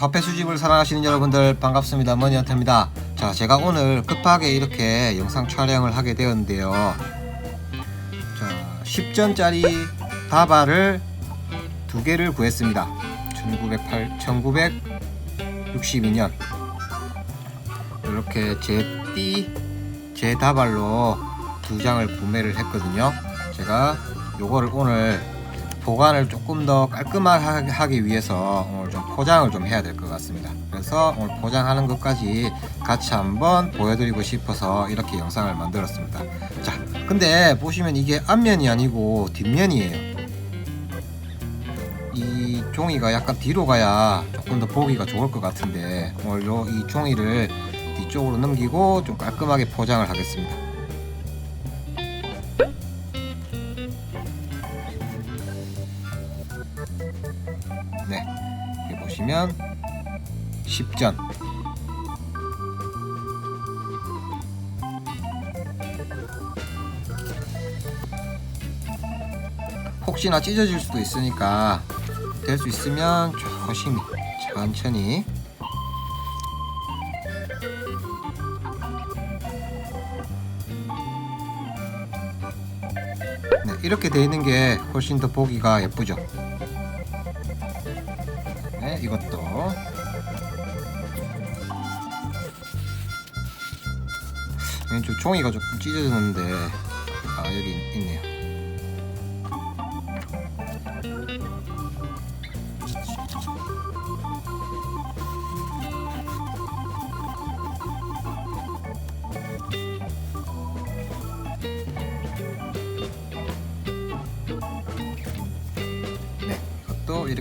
화폐 수집을 사랑하시는 여러분들 반갑습니다. 머니한테입니다. 자, 제가 오늘 급하게 이렇게 영상 촬영을 하게 되었는데요. 자, 10전짜리 다발을 두 개를 구했습니다. 1908, 1962년 이렇게 제띠 제 다발로 두 장을 구매를 했거든요. 제가 요거를 오늘 보관을 조금 더 깔끔하게 하기 위해서 오늘 좀 포장을 좀 해야 될 것 같습니다. 그래서 오늘 포장하는 것까지 같이 한번 보여드리고 싶어서 이렇게 영상을 만들었습니다. 자, 근데 보시면 이게 앞면이 아니고 뒷면이에요. 이 종이가 약간 뒤로 가야 조금 더 보기가 좋을 것 같은데 오늘 요이 종이를 뒤쪽으로 넘기고 좀 깔끔하게 포장을 하겠습니다. 네, 여기 보시면 10전. 혹시나 찢어질 수도 있으니까 될 수 있으면 조심히 천천히. 네, 이렇게 돼 있는 게 훨씬 더 보기가 예쁘죠. 네, 이것도 왼쪽 종이가 조금 찢어졌는데 아 여기 있네요.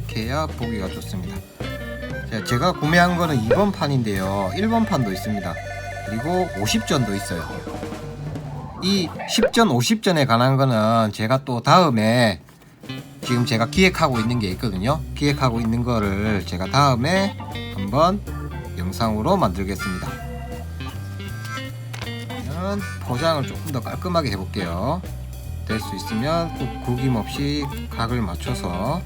이것도 이렇게 해야 보기가 좋습니다. 자, 제가 구매한 거는 2번 판인데요. 1번 판도 있습니다. 그리고 50전도 있어요. 이 10전, 50전에 관한 거는 제가 또 다음에 지금 제가 기획하고 있는 게 있거든요. 기획하고 있는 거를 제가 다음에 한번 영상으로 만들겠습니다. 포장을 조금 더 깔끔하게 해볼게요. 될 수 있으면 꼭 구김 없이 각을 맞춰서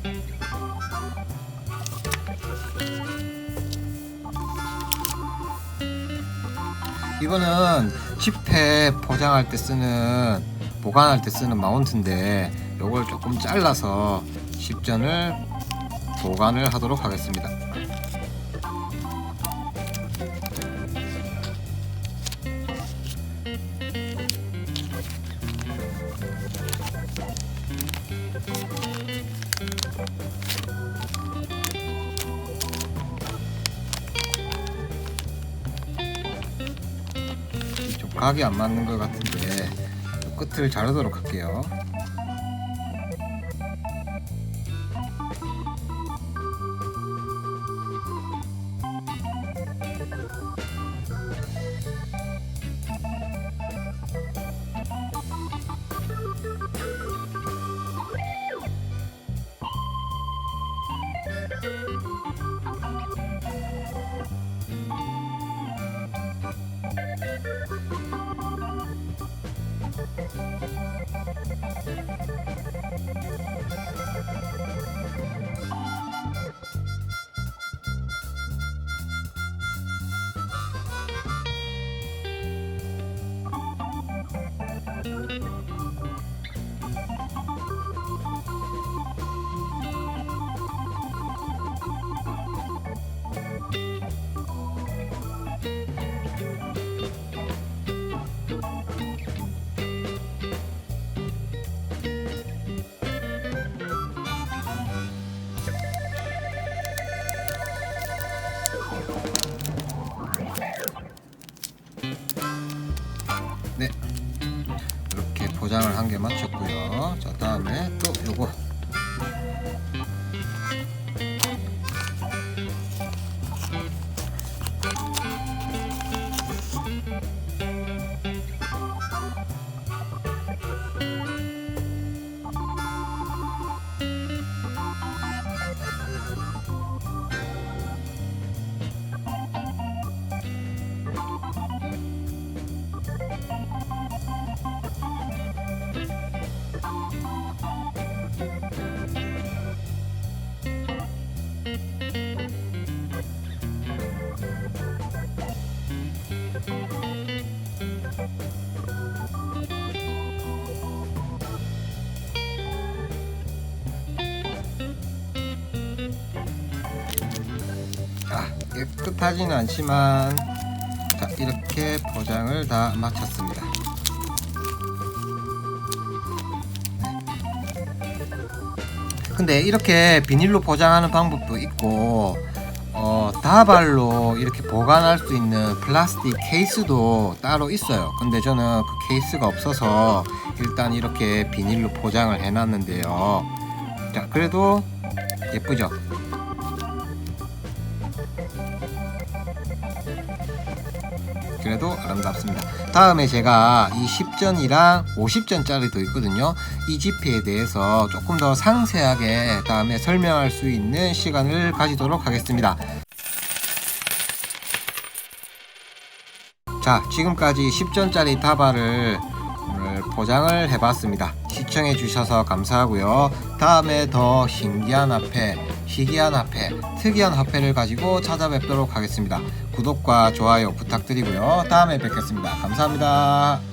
이거는 지폐 포장할 때 쓰는 보관할 때 쓰는 마운트인데 요걸 조금 잘라서 10전을 보관을 하도록 하겠습니다. 각이 안 맞는 것 같은데 끝을 자르도록 할게요. 네. 이렇게 포장을 한개 마쳤고요. 자, 다음에 또 요거. 깨끗하지는 않지만 자 이렇게 포장을 다 마쳤습니다. 근데 이렇게 비닐로 포장하는 방법도 있고 어, 다발로 이렇게 보관할 수 있는 플라스틱 케이스도 따로 있어요. 근데 저는 그 케이스가 없어서 일단 이렇게 비닐로 포장을 해놨는데요. 자, 그래도 예쁘죠? 그래도 아름답습니다. 다음에 제가 이 10전이랑 50전짜리도 있거든요. 이 지폐에 대해서 조금 더 상세하게 다음에 설명할 수 있는 시간을 가지도록 하겠습니다. 자, 지금까지 10전짜리 다발을 포장을 해봤습니다. 시청해 주셔서 감사하고요. 다음에 더 신기한 화폐, 희귀한 화폐, 특이한 화폐를 가지고 찾아뵙도록 하겠습니다. 구독과 좋아요 부탁드리고요. 다음에 뵙겠습니다. 감사합니다.